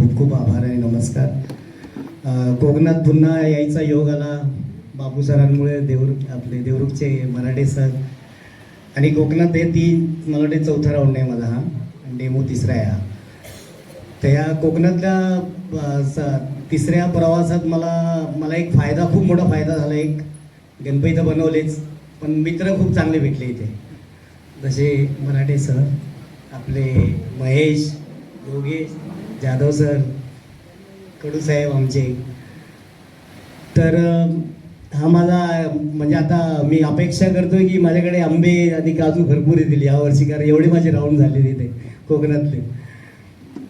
खूप खूप आभार आणि नमस्कार. कोकणात पुन्हा यायचा योग आला. बापू सरांमुळे देवरुख आपले देवरुखचे मराठे सर. आणि कोकणात हे तीन मला वाटते चौथा राऊंड आहे माझा हा. डेमो तिसरा आहे हा. तर या कोकणातल्या स- तिसऱ्या प्रवासात मला मला एक फायदा खूप मोठा फायदा झाला. एक गणपती तर बनवलेच पण मित्र खूप चांगले भेटले इथे. जसे मराठे सर आपले महेश योगेश जाधव सर कडू साहेब आमचे. तर हा माझा म्हणजे आता मी अपेक्षा करतोय की माझ्याकडे आंबे आणि काजू भरपूर येतील यावर्षी कारण एवढे माझे राऊंड झाले तिथे कोकणातले.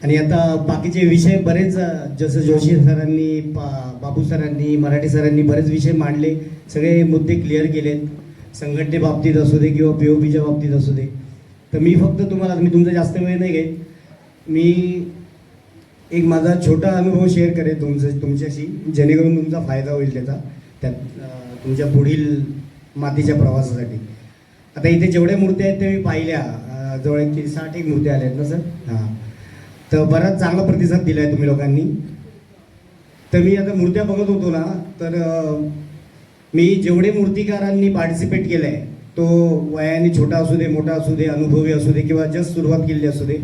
आणि आता बाकीचे विषय बरेच जसं जोशी सरांनी पा बाबू सरांनी मराठी सरांनी बरेच विषय मांडले. सगळे मुद्दे क्लिअर केलेत. संघटने बाबतीत असू दे किंवा पी ओ पीच्या बाबतीत असू दे. तर मी फक्त तुम्हाला मी तुमचा जास्त वेळ नाही घेत. मी एक माझा छोटा अनुभव शेअर करेन तुमचं तुमच्याशी जेणेकरून तुमचा फायदा होईल त्याचा त्यात तुमच्या पुढील मातीच्या प्रवासासाठी. आता इथे जेवढ्या मूर्त्या आहेत ते मी पाहिल्या जवळ एक साठ एक मूर्त्या आल्या आहेत ना सर? हां. तर बराच चांगला प्रतिसाद दिला आहे तुम्ही लोकांनी. तर मी आता मूर्त्या बघत होतो ना तर मी जेवढे मूर्तिकारांनी पार्टिसिपेट केलं आहे तो वयाने छोटा असू दे मोठा असू दे अनुभवी असू दे किंवा जस्ट सुरुवात केलेली असू दे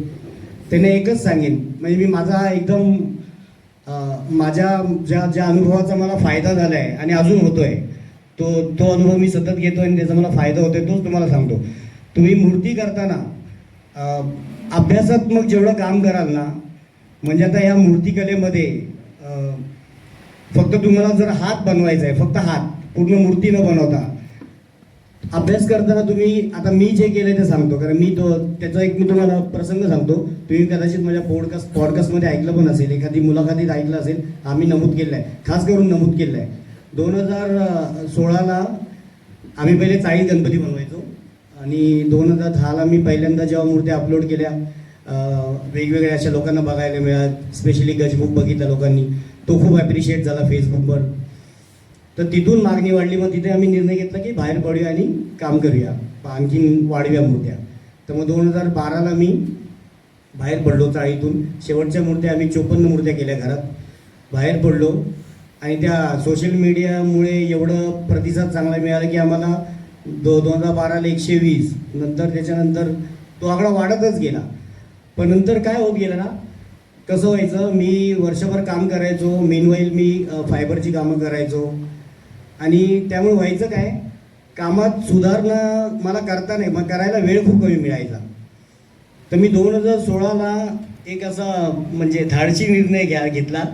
त्याने एकच सांगेन. म्हणजे मी माझा एकदम माझ्या ज्या ज्या अनुभवाचा मला फायदा झाला आहे आणि अजून होतो आहे तो तो अनुभव मी सतत घेतो आणि त्याचा मला फायदा होतोय तोच तुम्हाला सांगतो. तुम्ही मूर्ती करताना अभ्यासात्मक जेवढं काम कराल ना म्हणजे आता या मूर्तिकलेमध्ये फक्त तुम्हाला जर हात बनवायचा आहे फक्त हात पूर्ण मूर्ती न बनवता अभ्यास करताना तुम्ही आता मी जे केलं ते सांगतो कारण मी तो त्याचा एक मी तुम्हाला प्रसंग सांगतो. तुम्ही कदाचित माझ्या पॉडकास्ट पॉडकास्टमध्ये ऐकलं पण असेल एखादी मुलाखतीत ऐकलं असेल आम्ही नमूद केलं आहे खास करून नमूद केलं आहे दोन हजार सोळाला आम्ही पहिले चाळीस गणपती बनवायचो. आणि दोन हजार दहाला मी पहिल्यांदा जेव्हा मूर्त्या अपलोड केल्या वेगवेगळ्या अशा लोकांना बघायला मिळाल्या स्पेशली गजबुक बघितला लोकांनी. तो खूप ॲप्रिशिएट झाला फेसबुकवर तर तिथून मागणी वाढली. मग तिथे आम्ही निर्णय घेतला की बाहेर पडूया आणि काम करूया. आणखीन वाढव्या मूर्त्या. तर मग दोन हजार बाराला मी बाहेर पडलो चाळीतून. शेवटच्या मूर्त्या आम्ही चोपन्न मूर्त्या केल्या घरात. बाहेर पडलो. आणि त्या सोशल मीडियामुळे एवढं प्रतिसाद चांगला मिळाला की आम्हाला दो दोन हजार बाराला एकशे वीस. नंतर त्याच्यानंतर तो आकडा वाढतच गेला. पण नंतर काय होत गेलं ना कसं व्हायचं मी वर्षभर काम करायचो. मेनवाईल मी फायबरची कामं करायचो. आणि त्यामुळे व्हायचं काय? कामात सुधारणा मला करता नाही मग करायला वेळ खूप कमी मिळायचा. तर मी दोन हजार सोळाला एक असा म्हणजे धाडशी निर्णय घ्या घेतला.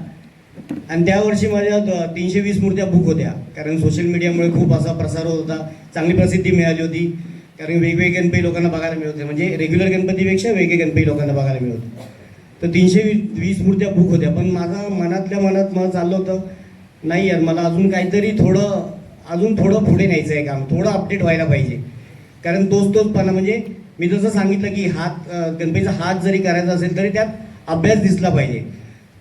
आणि त्या वर्षी माझ्या तीनशे वीस मूर्त्या बुक होत्या. कारण सोशल मीडियामुळे खूप असा प्रसार होत होता. चांगली प्रसिद्धी मिळाली होती. कारण वेगवेगळे गणपती लोकांना बघायला मिळत होते. म्हणजे रेग्युलर गणपतीपेक्षा वेगळे गणपती लोकांना बघायला मिळत होते. तर तीनशे वीस वीस मूर्त्या बुक होत्या. पण माझा मनातल्या मनात मला चाललं होतं नाही यार मला अजून काहीतरी थोडं अजून थोडं पुढे न्यायचं आहे काम. थोडं अपडेट व्हायला पाहिजे. कारण तोच तोचपणा म्हणजे मी जसं सांगितलं की हात गणपतीचा हात जरी करायचा असेल तरी त्यात अभ्यास दिसला पाहिजे.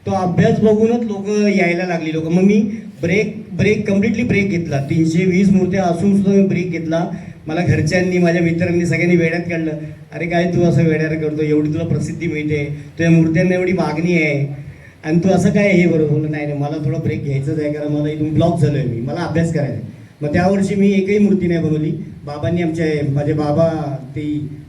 तो अभ्यास बघूनच लोक यायला लागली लोक. मग मी ब्रेक ब्रेक कम्प्लिटली ब्रेक घेतला. तीनशे वीस मूर्त्या असून सुद्धा मी ब्रेक घेतला. मला घरच्यांनी माझ्या मित्रांनी सगळ्यांनी वेड्यात काढलं. अरे काय तू असं वेड्यात करतो एवढी तुला प्रसिद्धी मिळते. तुझ्या मूर्त्यांना एवढी मागणी आहे. आणि तू असं काय हे बरोबर बोललं नाही नाही मला थोडं ब्रेक घ्यायचंच आहे कारण मला इथून ब्लॉक झालो आहे मी मला अभ्यास करायचा आहे. मग त्या वर्षी मी एकही मूर्ती नाही बनवली. बाबांनी आमच्या माझे बाबा ती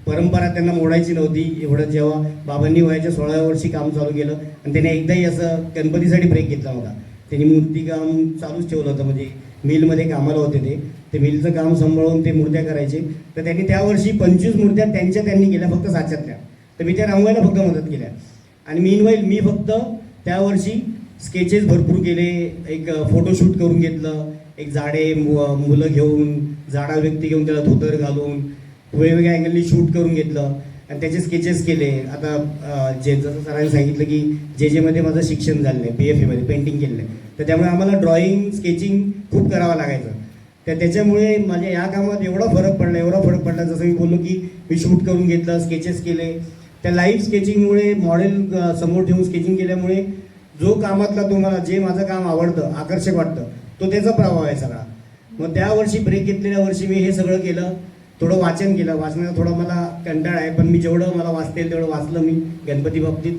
परंपरा त्यांना मोडायची नव्हती एवढं जेव्हा बाबांनी वयाच्या सोळाव्या वर्षी काम चालू केलं आणि त्याने एकदाही असं गणपतीसाठी ब्रेक घेतला होता त्यांनी मूर्ती काम चालूच ठेवलं होतं म्हणजे मिलमध्ये कामाला होते ते. ते मिलचं काम सांभाळून ते मूर्त्या करायचे. तर त्यांनी त्यावर्षी पंचवीस मूर्त्या त्यांच्या त्यांनी केल्या फक्त साच्यातल्या तर मी त्या रंगवायला फक्त मदत केल्या आणि मीनवाईल मी फक्त त्यावर्षी स्केचेस भरपूर केले. एक फोटोशूट करून घेतलं. एक झाडे मु- मुलं घेऊन झाडा व्यक्ती घेऊन त्याला धोतर घालून वेगवेगळ्या अँगलनी शूट करून घेतलं. आणि त्याचे स्केचेस केले. आता जे जसं सरांनी सांगितलं की जे जेमध्ये माझं शिक्षण झालं आहे पी एफ एमध्ये पेंटिंग केलेलं आहे तर त्यामुळे आम्हाला ड्रॉइंग स्केचिंग खूप करावं लागायचं. तर त्याच्यामुळे माझ्या या कामात एवढा फरक पडला एवढा फरक पडला. जसं मी बोललो की मी शूट करून घेतलं स्केचेस केले. त्या लाईव्ह स्केचिंगमुळे मॉडेल समोर ठेवून स्केचिंग केल्यामुळे जो कामातला तुम्हाला जे माझं काम आवडतं आकर्षक वाटतं तो त्याचा प्रभाव आहे सगळा. मग त्या वर्षी ब्रेक घेतलेल्या वर्षी मी हे सगळं केलं. थोडं वाचन केलं. वाचण्याचा थोडा मला कंटाळ आहे पण मी जेवढं मला वाचता येईल तेवढं वाचलं मी गणपती बाबतीत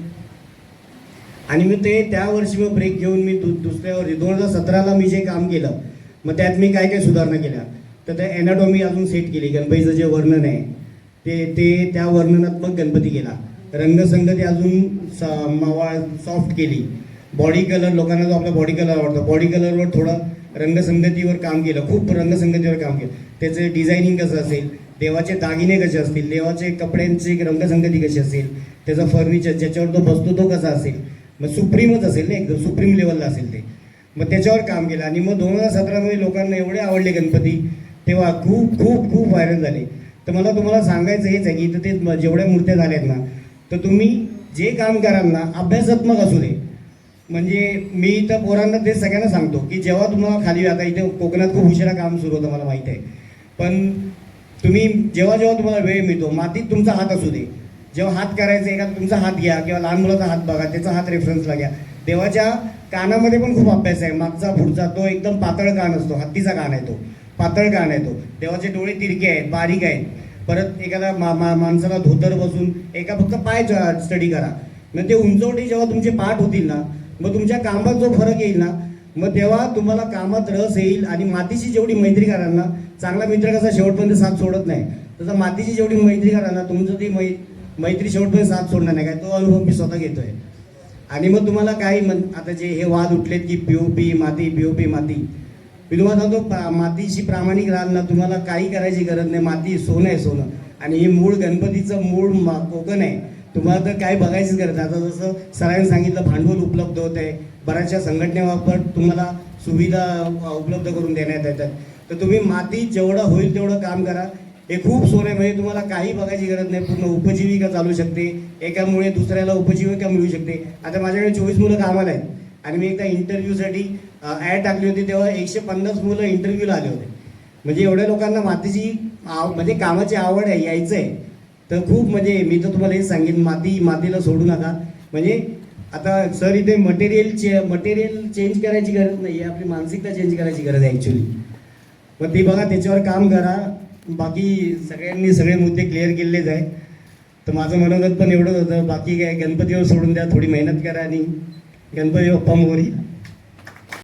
आणि मी ते त्या वर्षी मग ब्रेक घेऊन मी दु दुसऱ्या वर्षी दोन हजार सतराला मी जे काम केलं मग त्यात मी काय काय सुधारणा केल्या? तर त्या एनाटॉमी अजून सेट केली गणपतीचं जे वर्णन आहे. ते ते त्या वर्णनात्मक गणपती केला रंगसंगती अजून मावा सॉफ्ट केली. बॉडी कलर लोकांना जो आपला बॉडी कलर आवडतो. बॉडी कलरवर थोडं रंगसंगतीवर काम केलं. खूप रंगसंगतीवर काम केलं. त्याचं डिझायनिंग कसं असेल? देवाचे दागिने कसे असतील? देवाचे कपड्यांची रंगसंगती कशी असेल? त्याचं फर्निचर ज्याच्यावर तो बसतो तो कसा असेल? मग सुप्रीमच असेल ना एकदम सुप्रीम लेवलला असेल ते. मग त्याच्यावर काम केलं. आणि मग दोन हजार सतरामध्ये लोकांना एवढे आवडले गणपती. तेव्हा खूप खूप खूप व्हायरल झाले. तर मला तुम्हाला सांगायचं हेच आहे की इथं ते जेवढ्या मूर्त्या झाल्यात ना तर तुम्ही जे काम कराल ना अभ्यासात्मक असू दे. म्हणजे मी इथं पोरांना ते सगळ्यांना सांगतो की जेव्हा तुम्हाला खाली आता इथे कोकणात खूप उशिरा काम सुरू होतं मला माहीत आहे. पण तुम्ही जेव्हा जेव्हा तुम्हाला वेळ मिळतो मातीत तुमचा हात असू दे. जेव्हा हात करायचा एखादा तुमचा हात घ्या किंवा लहान मुलाचा हात बघा त्याचा हात रेफरन्सला घ्या. देवाच्या कानामध्ये पण खूप अभ्यास आहे. मागचा पुढचा तो एकदम पातळ कान असतो हत्तीचा कान आहे तो. पातळ कान येतो तो. देवाचे डोळे तिरके आहेत बारीक आहेत. परत एखादा मा, मा माणसाला धोतर बसून एका फक्त पाय स्टडी करा. मग ते उंचवटी जेव्हा तुमचे पाठ होतील ना मग तुमच्या कामात जो फरक येईल ना मग तेव्हा तुम्हाला कामात रस येईल आणि मातीशी जेवढी मैत्री कराल ना चांगला मित्र कसा शेवटपर्यंत साथ सोडत नाही. तसं मातीची जेवढी मैत्री कराल ना तुमचं ती मै मैत्री शेवटपर्यंत साथ सोडणार नाही. काय तो अनुभव मी स्वतः घेतोय. आणि मग तुम्हाला काही म्हण आता जे हे वाद उठलेत की पी माती पी माती. मी तुम्हाला सांगतो पा- मातीशी प्रामाणिक राहाल ना तुम्हाला काही करायची गरज नाही. माती सोनं आहे सोनं. आणि हे मूळ गणपतीचं मूळ कोकण आहे. तुम्हाला तर काय बघायचीच गरज आता जसं सरांनी सांगितलं भांडवल उपलब्ध होत आहे. बऱ्याचशा संघटनेमार्फत तुम्हाला सुविधा उपलब्ध करून देण्यात येतात. तर तुम्ही माती जेवढं होईल तेवढं काम करा. हे खूप सोनं आहे म्हणजे तुम्हाला काही बघायची गरज नाही. पूर्ण उपजीविका चालू शकते. एकामुळे दुसऱ्याला उपजीविका मिळू शकते. आता माझ्याकडे चोवीस मुलं कामाला आहेत. आणि मी एकदा इंटरव्ह्यूसाठी ॲड टाकली होती तेव्हा एकशे पन्नास मुलं इंटरव्ह्यूला आले होते. म्हणजे एवढ्या लोकांना मातीची आव म्हणजे कामाची आवड आहे यायचं आहे तर खूप म्हणजे मी तर तुम्हाला हे सांगेन माती मातीला सोडू नका. म्हणजे आता सर इथे मटेरियल चे मटेरियल चेंज करायची गरज नाही आहे आपली मानसिकता चेंज करायची गरज आहे ॲक्च्युली मग ती बघा त्याच्यावर काम करा. बाकी सगळ्यांनी सगळे मुद्दे क्लिअर केलेच आहे तर माझं मनोगत पण एवढंच होतं. बाकी काय गणपतीवर सोडून द्या थोडी मेहनत करा आणि गणपती बाप्पा मोरी.